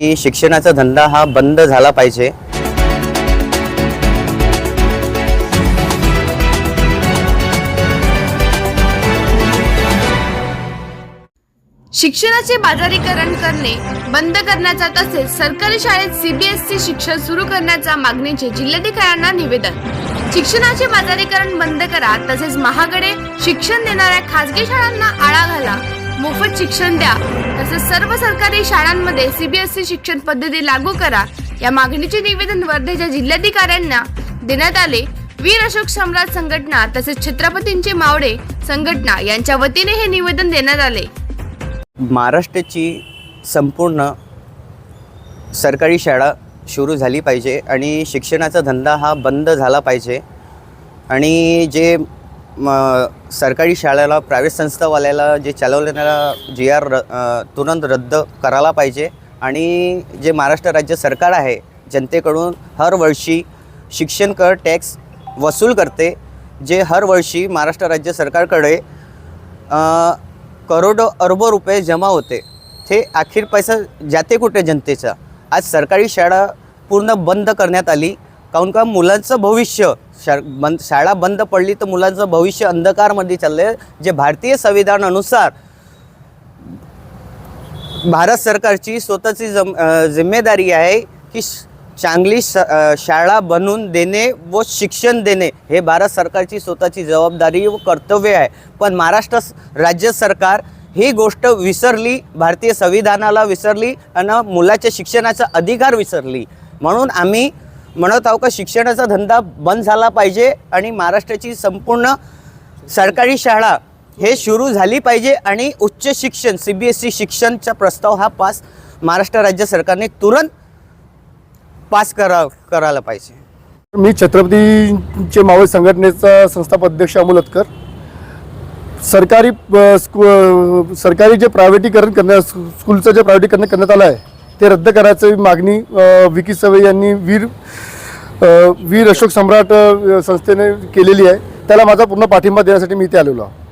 की शिक्षणाचा धंदा हा बंद झाला पाहिजे. शिक्षणाचे बाजारीकरण करणे बंद करण्याचा तसेच सरकारी शाळेत सीबीएसई शिक्षण सुरू करण्याच्या मागणीचे जिल्हाधिकाऱ्यांना निवेदन. शिक्षणाचे बाजारीकरण बंद करा तसेच महागडे शिक्षण देणाऱ्या खासगी शाळांना आळा घाला. मोफत शिक्षण द्या. तसेच सर्व सरकारी शाळांमध्ये सीबीएसई शिक्षण पद्धती लागू करा. या मागणीचे निवेदन वर्धेच्या जिल्हाधिकाऱ्यांना देण्यात आले. वीर अशोक सम्राट संघटना तसेच छत्रपतींचे मावडे संघटना यांच्या वतीने हे निवेदन देण्यात आले. महाराष्ट्राची संपूर्ण सरकारी शाळा सुरू झाली पाहिजे आणि शिक्षणाचा धंदा हा बंद झाला पाहिजे. आणि जे म, सरकारी शाळेला प्रायव्हेट संस्थावाल्याला जे चालवलेला जी आर र तुरंत रद्द करायला पाहिजे. आणि जे महाराष्ट्र राज्य सरकार आहे जनतेकडून हर वर्षी शिक्षण कर टॅक्स वसूल करते. जे हर वर्षी महाराष्ट्र राज्य सरकारकडे करोडो अरबो रुपये जमा होते. ते अखेर पैसा जाते कुठे जनतेचा? आज सरकारी शाळा पूर्ण बंद करण्यात आली. काहून का मुलांचं भविष्य शा बंद शाळा बंद पडली तर मुलांचं भविष्य अंधकारमध्ये चाललं आहे जे भारतीय संविधानानुसार भारत सरकारची स्वतःची जम जिम्मेदारी आहे की श- चांगली श शाळा बनवून देणे व शिक्षण देणे हे भारत सरकारची स्वतःची जबाबदारी व कर्तव्य आहे. पण महाराष्ट्र राज्य सरकार ही गोष्ट विसरली भारतीय संविधानाला विसरली आणि मुलाच्या शिक्षणाचा अधिकार विसरली. म्हणून आम्ही म्हणत आहोत का शिक्षणाचा धंदा बंद झाला पाहिजे आणि महाराष्ट्राची संपूर्ण सरकारी शाळा हे सुरू झाली पाहिजे आणि उच्च शिक्षण सी बी एस सी शिक्षणचा प्रस्ताव हा पास महाराष्ट्र राज्य सरकारने तुरंत पास करा करायला पाहिजे. मी छत्रपतीचे मावळ संघटनेचा संस्थापक अध्यक्ष अमोल अतकर. सरकारी स्कू सरकारी जे प्रायव्हेटीकरण करण्या स्कूलचं जे प्रायव्हेटीकरण करण्यात आलं आहे ते रद्द करायची मागणी विकी सवय यांनी वीर वीर अशोक सम्राट संस्थेने केलेली आहे. त्याला माझा पूर्ण पाठिंबा देण्यासाठी मी इथे आलेलो आहे.